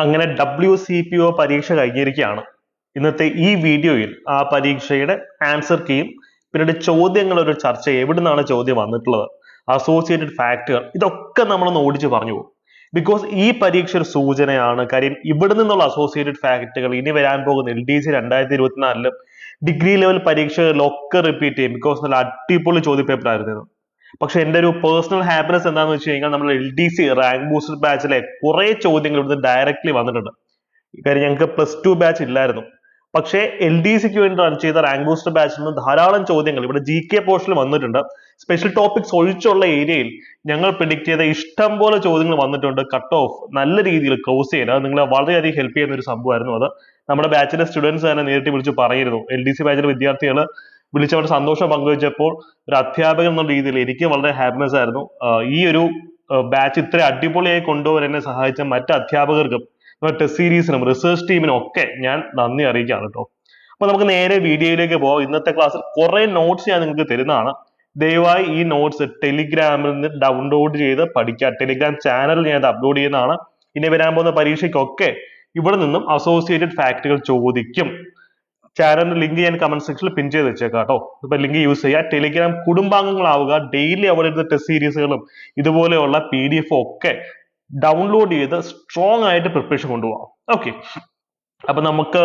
അങ്ങനെ W C P O പരീക്ഷ കഴിഞ്ഞിരിക്കുകയാണ്. ഇന്നത്തെ ഈ വീഡിയോയിൽ ആ പരീക്ഷയുടെ ആൻസർ കീയും പിന്നീട് ചോദ്യങ്ങൾ ഒരു ചർച്ച എവിടെ നിന്നാണ് ചോദ്യം വന്നിട്ടുള്ളത് അസോസിയേറ്റഡ് ഫാക്ടർ ഇതൊക്കെ നമ്മളൊന്ന് ഓടിച്ച് പറഞ്ഞു പോകും. ബിക്കോസ് ഈ പരീക്ഷ ഒരു സൂചനയാണ്. കാര്യം ഇവിടെ നിന്നുള്ള അസോസിയേറ്റഡ് ഫാക്ടുകൾ ഇനി വരാൻ പോകുന്ന എൽ ഡി സി രണ്ടായിരത്തി ഇരുപത്തിനാലിലും ഡിഗ്രി ലെവൽ പരീക്ഷകളിലൊക്കെ റിപ്പീറ്റ് ചെയ്യും. ബിക്കോസ് നല്ല അടിപൊളി ചോദ്യ പേപ്പർ ആയിരുന്നു ഇത്. പക്ഷെ എന്റെ ഒരു പേഴ്സണൽ ഹാപ്പിനെസ് എന്താണെന്ന് വെച്ച് കഴിഞ്ഞാൽ നമ്മൾ L D C rank booster ബാച്ചിലെ കുറെ ചോദ്യങ്ങൾ ഇവിടുന്ന് ഡയറക്റ്റ്ലി വന്നിട്ടുണ്ട്. കാര്യം ഞങ്ങൾക്ക് പ്ലസ് ടു ബാച്ച് ഇല്ലായിരുന്നു. പക്ഷേ എൽ ഡി സിക്ക് വേണ്ടി റൺ ചെയ്ത റാങ്ക് ബൂസ്റ്റർ ബാച്ചിൽ നിന്ന് ധാരാളം ചോദ്യങ്ങൾ ഇവിടെ ജി കെ പോർഷനിൽ വന്നിട്ടുണ്ട്. സ്പെഷ്യൽ ടോപ്പിക്സ് ഒഴിച്ചുള്ള ഏരിയയിൽ ഞങ്ങൾ പ്രിഡിക്ട് ചെയ്ത ഇഷ്ടം പോലെ ചോദ്യങ്ങൾ വന്നിട്ടുണ്ട്. കട്ട് ഓഫ് നല്ല രീതിയിൽ ക്ലോസ് ചെയ്യാൻ അത് നിങ്ങളെ വളരെയധികം ഹെൽപ്പ് ചെയ്യുന്ന ഒരു സംഭവമായിരുന്നു അത്. നമ്മുടെ ബാച്ചിലെ സ്റ്റുഡൻസ് തന്നെ നേരിട്ട് വിളിച്ച് പറഞ്ഞിരുന്നു എൽ ഡി സി ബാച്ചിലെ വിദ്യാർത്ഥികൾ വിളിച്ചവരുടെ സന്തോഷം പങ്കുവച്ചപ്പോൾ ഒരു അധ്യാപകൻ എന്ന രീതിയിൽ എനിക്ക് വളരെ ഹാപ്പിനെസ് ആയിരുന്നു. ഈ ഒരു ബാച്ച് ഇത്ര അടിപൊളിയായി കൊണ്ടുപോകാൻ എന്നെ സഹായിച്ച മറ്റ് അധ്യാപകർക്കും ടെസ്റ്റ് സീരീസിനും റിസർച്ച് ടീമിനും ഒക്കെ ഞാൻ നന്ദി അറിയിക്കുകയാണ് കേട്ടോ അപ്പൊ നമുക്ക് നേരെ വീഡിയോയിലേക്ക് പോകാം. ഇന്നത്തെ ക്ലാസ്സിൽ കുറെ നോട്ട്സ് ഞാൻ നിങ്ങൾക്ക് തരുന്നതാണ്. ദയവായി ഈ നോട്ട്സ് ടെലിഗ്രാമിൽ നിന്ന് ഡൗൺലോഡ് ചെയ്ത് പഠിക്കുക. ടെലിഗ്രാം ചാനലിൽ ഞാൻ അപ്ലോഡ് ചെയ്യുന്നതാണ്. ഇനി വരാൻ പോകുന്ന പരീക്ഷയ്ക്കൊക്കെ ഇവിടെ നിന്നും അസോസിയേറ്റഡ് ഫാക്ടുകൾ ചോദിക്കും. ചാനലിന്റെ ലിങ്ക് ഞാൻ കമന്റ് സെക്ഷനിൽ പിൻ ചെയ്ത് വെച്ചേക്കാം കേട്ടോ ഇപ്പൊ ലിങ്ക് യൂസ് ചെയ്യുക ടെലിഗ്രാം കുടുംബാംഗങ്ങളാവുക ഡെയിലി അവിടെ ടെസ്റ്റ് സീരീസുകളും ഇതുപോലെയുള്ള പി ഡി എഫ് ഒക്കെ ഡൗൺലോഡ് ചെയ്ത് സ്ട്രോങ് ആയിട്ട് പ്രിപ്പറേഷൻ കൊണ്ടുപോകാം ഓക്കെ അപ്പൊ നമുക്ക്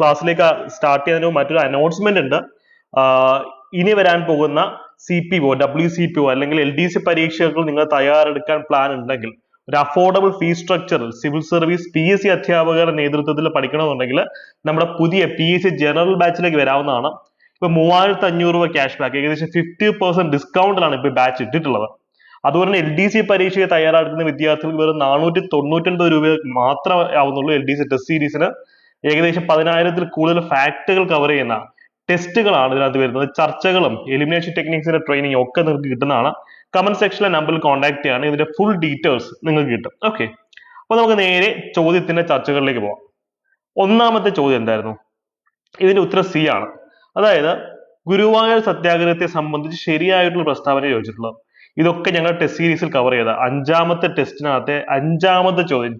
ക്ലാസ്സിലേക്ക് സ്റ്റാർട്ട് ചെയ്യുന്നതിന് മറ്റൊരു അനൗൺസ്മെന്റ് ഉണ്ട്. ഇനി വരാൻ പോകുന്ന C P O W C P O അല്ലെങ്കിൽ എൽ ഡി സി പരീക്ഷകൾ നിങ്ങൾ തയ്യാറെടുക്കാൻ പ്ലാൻ ഉണ്ടെങ്കിൽ ഒരു അഫോർഡബിൾ ഫീ സ്ട്രക്ചറിൽ civil service P S C അധ്യാപകരുടെ നേതൃത്വത്തിൽ പഠിക്കണമെന്നുണ്ടെങ്കിൽ നമ്മുടെ പുതിയ പി എസ് സി ജനറൽ ബാച്ചിലേക്ക് വരാവുന്നതാണ്. ഇപ്പൊ മൂവായിരത്തി അഞ്ഞൂറ് രൂപ ക്യാഷ് ബാക്ക് ഏകദേശം ഫിഫ്റ്റി പെർസെന്റ് ഡിസ്കൗണ്ടിലാണ് ഇപ്പൊ ബാച്ച് ഇട്ടിട്ടുള്ളത്. അതുപോലെ തന്നെ എൽ ഡി സി പരീക്ഷയെ തയ്യാറെടുക്കുന്ന വിദ്യാർത്ഥികൾക്ക് വെറും നാനൂറ്റി തൊണ്ണൂറ്റൊൻപത് രൂപ മാത്രമേ ആവുന്നുള്ളൂ എൽ ഡി സി ടെസ്റ്റ് സീരീസിന് ഏകദേശം പതിനായിരത്തിൽ കൂടുതൽ ഫാക്ടുകൾ കവർ ചെയ്യുന്ന ടെസ്റ്റുകളാണ് ഇതിനകത്ത് വരുന്നത്. ചർച്ചകളും എലിമിനേഷൻ ടെക്നിക്സിന്റെ ട്രെയിനിങ് ഒക്കെ നിങ്ങൾക്ക് കിട്ടുന്നതാണ്. കമന്റ് സെക്ഷനിലെ നമ്പറിൽ കോൺടാക്ട് ചെയ്യാണ്. ഇതിന്റെ ഫുൾ ഡീറ്റെയിൽസ് നിങ്ങൾക്ക് കിട്ടും. ഓക്കെ അപ്പൊ നമുക്ക് നേരെ ചോദ്യത്തിന്റെ ചർച്ചകളിലേക്ക് പോവാം. ഒന്നാമത്തെ ചോദ്യം എന്തായിരുന്നു? ഇതിന്റെ ഉത്തരം സി ആണ്. അതായത് ഗുരുവായൂർ സത്യാഗ്രഹത്തെ സംബന്ധിച്ച് ശരിയായിട്ടുള്ള പ്രസ്താവന ചോദിച്ചിട്ടുള്ളത്. ഇതൊക്കെ ഞങ്ങൾ ടെസ്റ്റ് സീരീസിൽ കവർ ചെയ്ത അഞ്ചാമത്തെ ടെസ്റ്റിനകത്തെ അഞ്ചാമത്തെ ചോദ്യം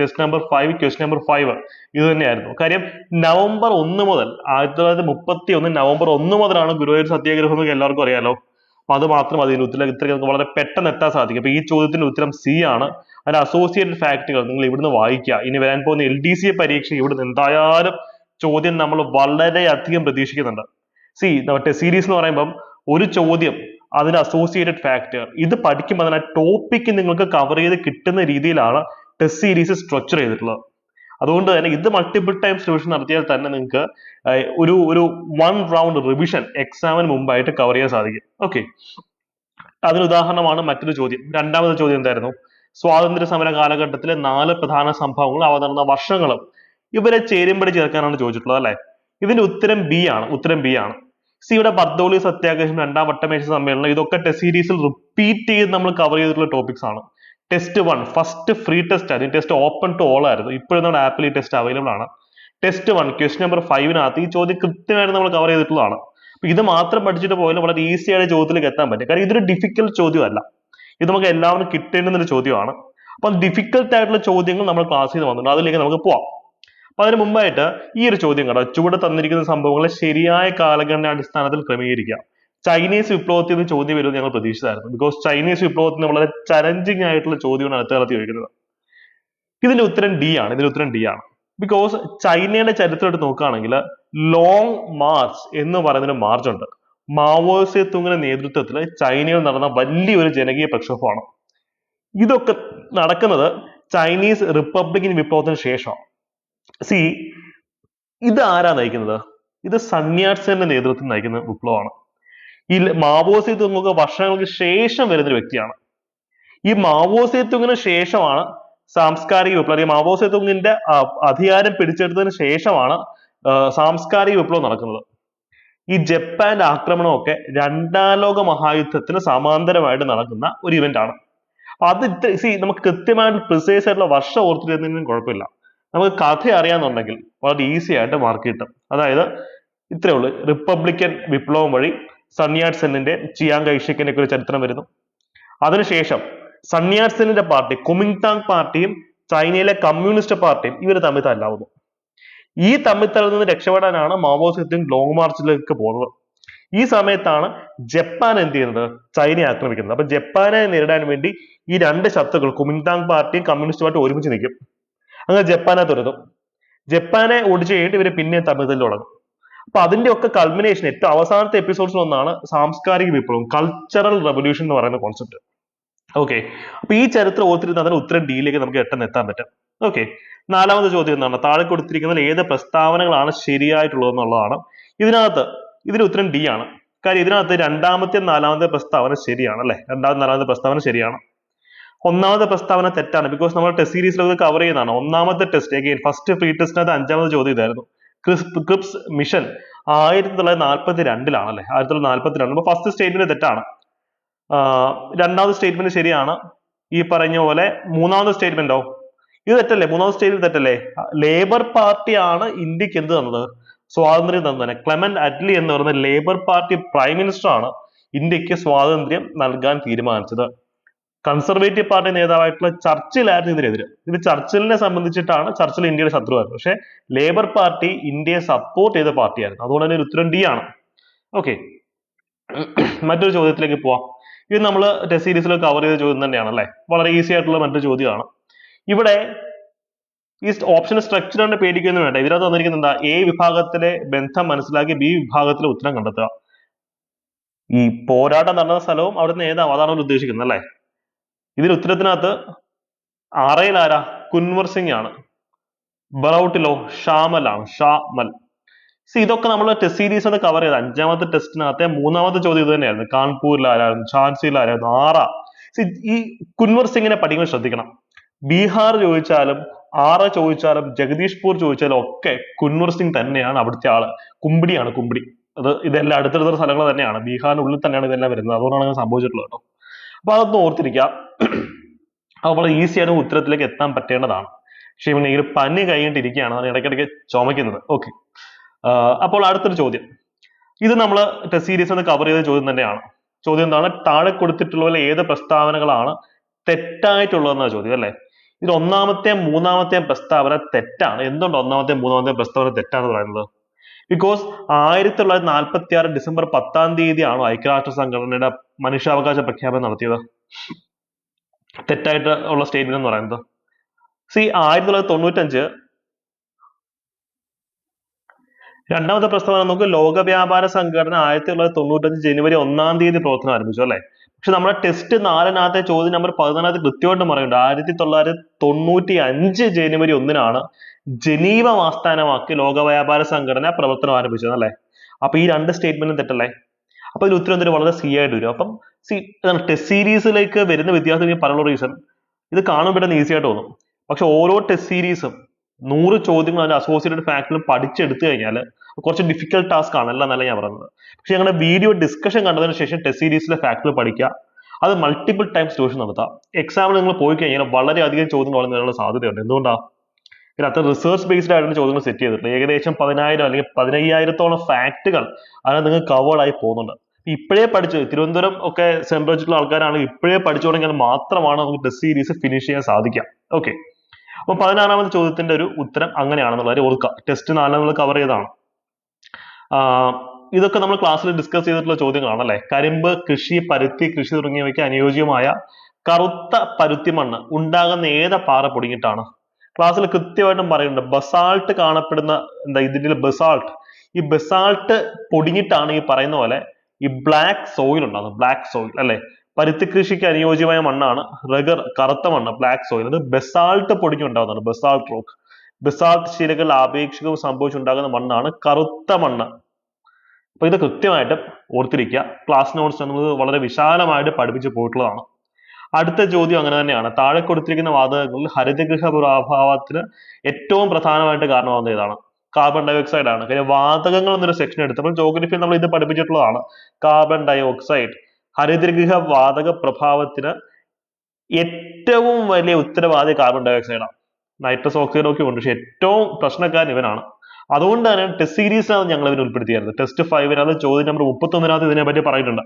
test number five question number five ഇത് തന്നെയായിരുന്നു. കാര്യം നവംബർ ഒന്ന് മുതൽ ആയിരത്തി തൊള്ളായിരത്തി മുപ്പത്തി ഒന്ന് നവംബർ ഒന്ന് മുതലാണ് ഗുരുവായൂർ സത്യാഗ്രഹം എന്നൊക്കെ എല്ലാവർക്കും അറിയാലോ. അപ്പൊ അത് മാത്രം അതിന് ഉത്തരം ഇത്രയ്ക്ക് നമുക്ക് വളരെ പെട്ടെന്ന് എത്താൻ സാധിക്കും. അപ്പൊ ഈ ചോദ്യത്തിന്റെ ഉത്തരം സി ആണ്. അതിന്റെ അസോസിയേറ്റഡ് ഫാക്ടുകൾ നിങ്ങൾ ഇവിടുന്ന് വായിക്കുക. ഇനി വരാൻ പോകുന്ന എൽ ഡി സി പരീക്ഷ ഇവിടുന്ന് എന്തായാലും ചോദ്യം നമ്മൾ വളരെയധികം പ്രതീക്ഷിക്കുന്നുണ്ട്. സി മറ്റേ സീരീസ് എന്ന് പറയുമ്പം ഒരു ചോദ്യം അതിന് അസോസിയേറ്റഡ് ഫാക്ടർ ഇത് പഠിക്കുമ്പോൾ അതിനെ ടോപ്പിക്ക് നിങ്ങൾക്ക് കവർ ചെയ്ത് കിട്ടുന്ന രീതിയിലാണ് ടെസ്റ്റ് സീരീസ് സ്ട്രക്ചർ ചെയ്തിട്ടുള്ളത്. അതുകൊണ്ട് തന്നെ ഇത് മൾട്ടിപ്പിൾ ടൈംസ് റിവിഷൻ നടത്തിയാൽ തന്നെ നിങ്ങൾക്ക് ഒരു ഒരു വൺ റൗണ്ട് റിവിഷൻ എക്സാമിന് മുമ്പായിട്ട് കവർ ചെയ്യാൻ സാധിക്കും. ഓക്കെ അതിന് ഉദാഹരണമാണ് മറ്റൊരു ചോദ്യം. രണ്ടാമത്തെ ചോദ്യം എന്തായിരുന്നു? സ്വാതന്ത്ര്യ സമര കാലഘട്ടത്തിലെ നാല് പ്രധാന സംഭവങ്ങൾ അവ നടന്ന വർഷങ്ങളും ഇവരെ ചേരുമ്പടി ചേർക്കാനാണ് ചോദിച്ചിട്ടുള്ളത് അല്ലേ? ഇതിന്റെ ഉത്തരം ബി ആണ്. ഉത്തരം ബി ആണ്. സി ഇവിടെ ബർദോളി സത്യാഗ്രഹം രണ്ടാം വട്ടമേശ സമ്മേളനം ഇതൊക്കെ ടെസ്റ്റ് സീരീസിൽ റിപ്പീറ്റ് ചെയ്ത് നമ്മൾ കവർ ചെയ്തിട്ടുള്ള ടോപ്പിക്സ് ആണ്. Test one first free test ആയിരുന്നു. ടെസ്റ്റ് ഓപ്പൺ ടു ഓൾ ആയിരുന്നു. ഇപ്പോഴും നമ്മുടെ ആപ്പിൽ ഈ ടെസ്റ്റ് അവൈലബിൾ ആണ്. ടെസ്റ്റ് വൺ ക്വസ്റ്റ്യൻ നമ്പർ ഫൈവിനകത്ത് ഈ ചോദ്യം കൃത്യമായിട്ട് നമ്മൾ കവർ ചെയ്തിട്ടുള്ളതാണ്. ഇത് മാത്രം പഠിച്ചിട്ട് പോയാലും വളരെ ഈസി ആയിട്ട് ചോദ്യത്തിലേക്ക് എത്താൻ പറ്റും. കാരണം ഇതൊരു ഡിഫിക്കൽട്ട് ചോദ്യമല്ല. ഇത് നമുക്ക് എല്ലാവരും കിട്ടേണ്ടുന്ന ഒരു ചോദ്യമാണ്. അപ്പം ഡിഫിക്കൽട്ട് ആയിട്ടുള്ള ചോദ്യങ്ങൾ നമ്മൾ ക്ലാസ്സിൽ നിന്ന് വന്നിട്ടുണ്ട്. അതിലേക്ക് നമുക്ക് പോവാം. അപ്പൊ അതിന് മുമ്പായിട്ട് ഈ ഒരു ചോദ്യം കണ്ടോ? ചുവടെ തന്നിരിക്കുന്ന സംഭവങ്ങളെ ശരിയായ കാലഗണന അടിസ്ഥാനത്തിൽ ക്രമീകരിക്കുക. ചൈനീസ് വിപ്ലവത്തിൽ നിന്ന് ചോദ്യം വരുമെന്ന് ഞങ്ങൾ പ്രതീക്ഷിച്ചായിരുന്നു ബിക്കോസ് ചൈനീസ് വിപ്ലവത്തിന് വളരെ ചലഞ്ചിങ് ആയിട്ടുള്ള ചോദ്യമാണ് അടുത്ത കാലത്ത് ചോദിക്കുന്നത്. ഇതിന്റെ ഉത്തരം ഡി ആണ്. ഇതിന്റെ ഉത്തരം ഡി ആണ്. ബിക്കോസ് ചൈനയുടെ ചരിത്രം എടുത്ത് നോക്കുകയാണെങ്കിൽ ലോങ് മാർച്ച് എന്ന് പറയുന്നൊരു മാർച്ച് ഉണ്ട്. മാവോസെ തുങ്ങിന്റെ നേതൃത്വത്തിൽ ചൈനയിൽ നടന്ന വലിയൊരു ജനകീയ പ്രക്ഷോഭമാണ്. ഇതൊക്കെ നടക്കുന്നത് ചൈനീസ് റിപ്പബ്ലിക്കൻ വിപ്ലവത്തിന് ശേഷമാണ്. സി ഇത് ആരാ നയിക്കുന്നത്? ഇത് സന്യാട്സന്റെ നേതൃത്വത്തിൽ നയിക്കുന്ന വിപ്ലവമാണ്. ഈ മാവോസെ തുങ്ങൊക്കെ വർഷങ്ങൾക്ക് ശേഷം വരുന്ന ഒരു വ്യക്തിയാണ്. ഈ മാവോസെ തുങ്ങിന് ശേഷമാണ് സാംസ്കാരിക വിപ്ലവം. അല്ലെങ്കിൽ മാവോസെ തുങ്ങിന്റെ അധികാരം പിടിച്ചെടുത്തതിന് ശേഷമാണ് സാംസ്കാരിക വിപ്ലവം നടക്കുന്നത്. ഈ ജപ്പാന്റെ ആക്രമണമൊക്കെ രണ്ടാം ലോക മഹായുദ്ധത്തിന് സമാന്തരമായിട്ട് നടക്കുന്ന ഒരു ഇവന്റ് ആണ് അത് സി നമുക്ക് കൃത്യമായിട്ട് പ്രിസൈസ് ആയിട്ടുള്ള വർഷം ഓർത്തിരുന്നതിനും കുഴപ്പമില്ല. നമുക്ക് കഥ അറിയാന്നുണ്ടെങ്കിൽ വളരെ ഈസി ആയിട്ട് മാർക്ക് കിട്ടും. അതായത് ഇത്രേ ഉള്ളൂ. റിപ്പബ്ലിക്കൻ വിപ്ലവം വഴി സെന്നിന്റെ ചിയാങ് കൈഷിക്കിന്റെ ഒക്കെ ഒരു ചരിത്രം വരുന്നു. അതിനുശേഷം സൺയാഡ് സെന്നിന്റെ പാർട്ടി കുമിങ്താങ് പാർട്ടിയും ചൈനയിലെ കമ്മ്യൂണിസ്റ്റ് പാർട്ടിയും ഇവർ തമ്മിൽ തല്ലാവുന്നു. ഈ തമ്മിത്തലിൽ നിന്ന് രക്ഷപ്പെടാനാണ് മാവോ മാവോസിറ്റും ലോങ് മാർച്ചിലേക്ക് പോകുന്നത്. ഈ സമയത്താണ് ജപ്പാൻ എന്ത് ചെയ്യുന്നത്? ചൈനയെ ആക്രമിക്കുന്നത്. അപ്പൊ ജപ്പാനെ നേരിടാൻ വേണ്ടി ഈ രണ്ട് ശത്രുക്കൾ കുമിന്താങ് പാർട്ടിയും കമ്മ്യൂണിസ്റ്റ് പാർട്ടിയും ഒരുമിച്ച് നിൽക്കും. അങ്ങനെ ജപ്പാനെ തുരതും ജപ്പാനെ ഒടിച്ചു കഴിഞ്ഞിട്ട് ഇവർ പിന്നെ തമ്മിൽ തുടങ്ങും. അപ്പൊ അതിന്റെ ഒക്കെ കൾമിനേഷൻ ഏറ്റവും അവസാനത്തെ എപ്പിസോഡ്സിൽ ഒന്നാണ് സാംസ്കാരിക വിപ്ലവം കൾച്ചറൽ റെവല്യൂഷൻ എന്ന് പറയുന്ന കോൺസെപ്റ്റ് ഓക്കെ അപ്പൊ ഈ ചരിത്രം ഓർത്തിരുന്ന അതിന് ഉത്തരം ഡിയിലേക്ക് നമുക്ക് എട്ടെന്ന് എത്താൻ പറ്റും. ഓക്കെ നാലാമത്തെ ചോദ്യം എന്താണ്? താഴെ കൊടുത്തിരിക്കുന്നതിൽ ഏത് പ്രസ്താവനകളാണ് ശരിയായിട്ടുള്ളത് എന്നുള്ളതാണ്. ഇതിനകത്ത് ഇതിന് ഉത്തരം ഡി ആണ്. കാര്യം ഇതിനകത്ത് രണ്ടാമത്തെ നാലാമത്തെ പ്രസ്താവന ശരിയാണ് അല്ലെ? രണ്ടാമത്തെ നാലാമത്തെ പ്രസ്താവന ശരിയാണ്. ഒന്നാമത്തെ പ്രസ്താവന തെറ്റാണ്. ബിക്കോസ് നമ്മൾ ടെസ്റ്റ് സീരീസിലൊക്കെ കവർ ചെയ്യുന്നതാണ്. ഒന്നാമത്തെ ടെസ്റ്റ് അഗെയിൻ ഫസ്റ്റ് ഫ്രീ ടെസ്റ്റിനകത്ത് അഞ്ചാമത്തെ ചോദ്യം ഇതായിരുന്നു. ക്രിസ്പ് ക്രിപ്സ് മിഷൻ ആയിരത്തി തൊള്ളായിരത്തി നാൽപ്പത്തി രണ്ടിലാണ് അല്ലെ ആയിരത്തി തൊള്ളായിരത്തി നാൽപ്പത്തി രണ്ട് ഫസ്റ്റ് സ്റ്റേറ്റ്മെന്റ് തെറ്റാണ് രണ്ടാമത് സ്റ്റേറ്റ്മെന്റ് ശരിയാണ്. ഈ പറഞ്ഞ പോലെ മൂന്നാമത്തെ സ്റ്റേറ്റ്മെന്റോ ഇത് തെറ്റല്ലേ? മൂന്നാമത്തെ സ്റ്റേറ്റ്മെന്റ് തെറ്റല്ലേ? ലേബർ പാർട്ടിയാണ് ഇന്ത്യയ്ക്ക് എന്ത് തന്നത്? സ്വാതന്ത്ര്യം തന്നത് ക്ലെമന്റ് അറ്റ്ലി എന്ന് പറയുന്ന ലേബർ പാർട്ടി പ്രൈം മിനിസ്റ്റർ ആണ് ഇന്ത്യയ്ക്ക് സ്വാതന്ത്ര്യം നൽകാൻ തീരുമാനിച്ചത്. കൺസർവേറ്റീവ് പാർട്ടി നേതാവായിട്ടുള്ള ചർച്ചിൽ ആയിരുന്നു ഇതിനെതിരെ. ഇത് ചർച്ചിലിനെ സംബന്ധിച്ചിട്ടാണ് ചർച്ചിൽ ഇന്ത്യയുടെ ശത്രുവായിരുന്നു പക്ഷേ ലേബർ പാർട്ടി ഇന്ത്യയെ സപ്പോർട്ട് ചെയ്ത പാർട്ടിയായിരുന്നു. അതുകൊണ്ട് തന്നെ ഉത്തരം ഡി ആണ്. ഓക്കെ മറ്റൊരു ചോദ്യത്തിലേക്ക് പോവാം. ഇത് നമ്മൾ ടെസ്റ്റ് സീരീസിൽ കവർ ചെയ്ത ചോദ്യം തന്നെയാണ് അല്ലേ? വളരെ ഈസി ആയിട്ടുള്ള മറ്റൊരു ചോദ്യമാണ്. ഇവിടെ ഈ ഓപ്ഷൻ സ്ട്രക്ചർ ആണ് പേടിക്കൊന്നും വേണ്ട. ഇതിനകത്ത് തന്നിരിക്കുന്നത് എന്താ? എ വിഭാഗത്തിലെ ബന്ധം മനസ്സിലാക്കി ബി വിഭാഗത്തിലെ ഉത്തരം കണ്ടെത്തുക. ഈ പോരാട്ടം നടന്ന സ്ഥലവും അവിടുന്ന് ഏതാവും അതാണ് ഉദ്ദേശിക്കുന്നത് അല്ലെ? ഇതിൽ ഉത്തരത്തിനകത്ത് ആറയിൽ ആരാ? കുൻവർ സിംഗ് ആണ്. ബറൌട്ടിലോ ഷാമൽ ആണ്. ഷാമൽ. ഇതൊക്കെ നമ്മൾ ടെസ്റ്റ് സീരീസ് അത് കവർ ചെയ്ത അഞ്ചാമത്തെ ടെസ്റ്റിനകത്തെ മൂന്നാമത്തെ ചോദ്യം ഇത് തന്നെയായിരുന്നു. കാൺപൂരിൽ ആരായിരുന്നു? ഝാൻസിയിൽ ആരായിരുന്നു? ആറാ. ഈ കുൻവർ സിംഗിനെ പഠിക്കുമ്പോൾ ശ്രദ്ധിക്കണം. ബീഹാർ ചോദിച്ചാലും ആറ ചോദിച്ചാലും ജഗദീഷ്പൂർ ചോദിച്ചാലും ഒക്കെ കുൻവർ സിംഗ് തന്നെയാണ് അവിടുത്തെ ആൾ. കുമ്പിടിയാണ് കുമ്പിടി. അത് ഇതെല്ലാം അടുത്തടുത്ത സ്ഥലങ്ങൾ തന്നെയാണ്. ബീഹാറിനുള്ളിൽ തന്നെയാണ് ഇതെല്ലാം വരുന്നത്. അതുകൊണ്ടാണ് അങ്ങനെ സംഭവിച്ചിട്ടുള്ളത് കേട്ടോ. അപ്പൊ അതൊന്ന് ഓർത്തിരിക്കുക. അത് വളരെ ഈസിയാണ് ഉത്തരത്തിലേക്ക് എത്താൻ പറ്റേണ്ടതാണ്. പക്ഷേ ഇവൻ ഈ ഒരു പനി കഴിഞ്ഞിട്ടിരിക്കുകയാണ് അതാണ് ഇടയ്ക്കിടയ്ക്ക് ചുമക്കുന്നത് ഓക്കെ അപ്പോൾ അടുത്തൊരു ചോദ്യം. ഇത് നമ്മൾ ടെസ്റ്റ് സീരീസ് ഒന്ന് കവർ ചെയ്ത ചോദ്യം തന്നെയാണ്. ചോദ്യം എന്താണ്? താഴെ കൊടുത്തിട്ടുള്ളതിൽ ഏത് പ്രസ്താവനകളാണ് തെറ്റായിട്ടുള്ളതെന്ന ചോദ്യം അല്ലേ? ഇത് ഒന്നാമത്തെയും മൂന്നാമത്തെയും പ്രസ്താവന തെറ്റാണ്. എന്തുകൊണ്ട് ഒന്നാമത്തെയും മൂന്നാമത്തെയും പ്രസ്താവന തെറ്റാണെന്ന് പറയുന്നത്? ബിക്കോസ് ആയിരത്തി തൊള്ളായിരത്തി നാൽപ്പത്തി ആറ് ഡിസംബർ പത്താം തീയതിയാണ് ഐക്യരാഷ്ട്ര സംഘടനയുടെ മനുഷ്യാവകാശ പ്രഖ്യാപനം നടത്തിയത്. തെറ്റായിട്ട് ഉള്ള സ്റ്റേറ്റ്മെന്റ് എന്ന് പറയുന്നത്. സി ആയിരത്തി തൊള്ളായിരത്തി തൊണ്ണൂറ്റഞ്ച് രണ്ടാമത്തെ പ്രസ്താവന നമുക്ക് ലോക വ്യാപാര സംഘടന ആയിരത്തി തൊള്ളായിരത്തി തൊണ്ണൂറ്റഞ്ച് ജനുവരി ഒന്നാം തീയതി പ്രവർത്തനം ആരംഭിച്ചു അല്ലെ? പക്ഷെ നമ്മുടെ ടെസ്റ്റ് നാലിനകത്തെ ചോദ്യം നമ്പർ പതിനാലത്ത് കൃത്യമായിട്ട് പറയുന്നുണ്ട്. ആയിരത്തി തൊള്ളായിരത്തി തൊണ്ണൂറ്റി അഞ്ച് ജനുവരി ഒന്നിനാണ് ജനീവ ആസ്ഥാനമാക്കി ലോക വ്യാപാര സംഘടന പ്രവർത്തനം ആരംഭിച്ചത് അല്ലെ? അപ്പൊ ഈ രണ്ട് സ്റ്റേറ്റ്മെന്റും തെറ്റല്ലേ? അപ്പൊ ഇതിൽ ഉത്തരം തന്നെ വളരെ സി ആയിട്ട് വരും. അപ്പം സി ടെസ്റ്റ് സീരീസിലേക്ക് വരുന്ന വിദ്യാർത്ഥികൾ പറയാനുള്ള റീസൺ ഇത് കാണുമ്പോൾ ഈസി ആയിട്ട് തോന്നും. പക്ഷെ ഓരോ ടെസ്റ്റ് സീരീസും നൂറ് ചോദ്യങ്ങൾ അതിന്റെ അസോസിയേറ്റഡ് ഫാക്ടറിലും പഠിച്ചെടുത്തു കഴിഞ്ഞാൽ കുറച്ച് ഡിഫിക്കൽട്ട് ടാസ്ക് ആണ്. എന്നല്ല ഞാൻ പറയുന്നത്. പക്ഷെ ഞങ്ങളുടെ വീഡിയോ ഡിസ്കഷൻ കണ്ടതിന് ശേഷം ടെസ്റ്റ് സീരീസിലെ ഫാക്ടറിൽ പഠിക്കുക. അത് മൾട്ടിപ്പിൾ ടൈംസ് ട്യൂഷൻ നടത്താം. എക്സാമിന് നിങ്ങൾ പോയി കഴിഞ്ഞാൽ വളരെയധികം ചോദ്യങ്ങൾ വരാനുള്ള സാധ്യതയുണ്ട്. എന്തുകൊണ്ടാണ് ഇതിന് അത്ര റിസർച്ച് ബേസ്ഡ് ആയിട്ടുള്ള ചോദ്യങ്ങൾ സെറ്റ് ചെയ്തിട്ടുണ്ട്. ഏകദേശം പതിനായിരം അല്ലെങ്കിൽ പതിനയ്യായിരത്തോളം ഫാക്ടുകൾ അതിനകത്ത് നിങ്ങൾ കവേർഡ് ആയി പോകുന്നുണ്ട്. ഇപ്പോഴേ പഠിച്ചു തിരുവനന്തപുരം ഒക്കെ സെൻട്രൽ വെച്ചിട്ടുള്ള ആൾക്കാരാണ് ഇപ്പോഴേ പഠിച്ചു തുടങ്ങിയാൽ മാത്രമാണ് നമുക്ക് ടെസ്റ്റ് സീരീസ് ഫിനിഷ് ചെയ്യാൻ സാധിക്കുക. ഓക്കെ അപ്പൊ പതിനാറാമത്തെ ചോദ്യത്തിന്റെ ഒരു ഉത്തരം അങ്ങനെയാണെന്നുള്ളത്. ഓർക്കുക. ടെസ്റ്റ് നാല് നമ്മൾ കവർ ചെയ്തതാണ്. ഇതൊക്കെ നമ്മൾ ക്ലാസ്സിൽ ഡിസ്കസ് ചെയ്തിട്ടുള്ള ചോദ്യങ്ങളാണ് അല്ലെ കരിമ്പ് കൃഷി പരുത്തി കൃഷി തുടങ്ങിയവയ്ക്ക് അനുയോജ്യമായ കറുത്ത പരുത്തി മണ്ണ് ഉണ്ടാകുന്ന ഏത പാറ പൊടിഞ്ഞിട്ടാണ്? ക്ലാസ്സിൽ കൃത്യമായിട്ടും പറയുന്നുണ്ട്. ബസാൾട്ട് കാണപ്പെടുന്ന എന്താ ഇതിന്റെ ബസാൾട്ട് ഈ ബസാൾട്ട് പൊടിഞ്ഞിട്ടാണ് ഈ പറയുന്ന പോലെ ഈ ബ്ലാക്ക് സോയിൽ ഉണ്ടാകുന്നത് ബ്ലാക്ക് സോയിൽ അല്ലെ? പരുത്തി കൃഷിക്ക് അനുയോജ്യമായ മണ്ണാണ്. റഗർ കറുത്ത മണ്ണ് ബ്ലാക്ക് സോയിൽ അത് ബസാൾട്ട് പൊടിഞ്ഞുണ്ടാകുന്നതാണ്. ബസാൾട്ട് റോക്ക് ബസാൾട്ട് ശിലകൾ ആപേക്ഷികവും സംഭവിച്ചുണ്ടാകുന്ന മണ്ണാണ് കറുത്ത മണ്ണ്. അപ്പൊ ഇത് കൃത്യമായിട്ട് ഓർത്തിരിക്കുക. ക്ലാസ് നോട്ട്സ് എന്നത് വളരെ വിശാലമായിട്ട് പഠിപ്പിച്ചു പോയിട്ടുള്ളതാണ്. അടുത്ത ചോദ്യം അങ്ങനെ തന്നെയാണ്. താഴെ കൊടുത്തിരിക്കുന്ന വാതകങ്ങളിൽ ഹരിതഗൃഹ പ്രഭാവത്തിന് ഏറ്റവും പ്രധാനമായിട്ട് കാരണമാകുന്ന ഏതാണ്? കാർബൺ ഡയോക്സൈഡ് ആണ്. കാര്യം വാതകങ്ങൾ എന്നൊരു സെക്ഷൻ എടുത്തപ്പോൾ ജോഗ്രഫിയിൽ നമ്മൾ ഇത് പഠിപ്പിച്ചിട്ടുള്ളതാണ്. കാർബൺ ഡയോക്സൈഡ് ഹരിതഗൃഹ വാതക പ്രഭാവത്തിന് ഏറ്റവും വലിയ ഉത്തരവാദി കാർബൺ ഡയോക്സൈഡ് ആണ്. നൈട്രസ് ഓക്സൈഡ് ഒക്കെ ഉണ്ട് പക്ഷെ ഏറ്റവും പ്രശ്നക്കാരൻ ഇവനാണ്. അതുകൊണ്ട് തന്നെ ടെസ്റ്റ് സീരീസിനകത്ത് ഞങ്ങൾ ഇവനെ ഉൾപ്പെടുത്തിയായിരുന്നു ടെസ്റ്റ് ഫൈവിനകത്ത് ചോദ്യം നമ്പർ മുപ്പത്തൊന്നിനകത്ത് ഇതിനെ പറ്റി ഇതിനെ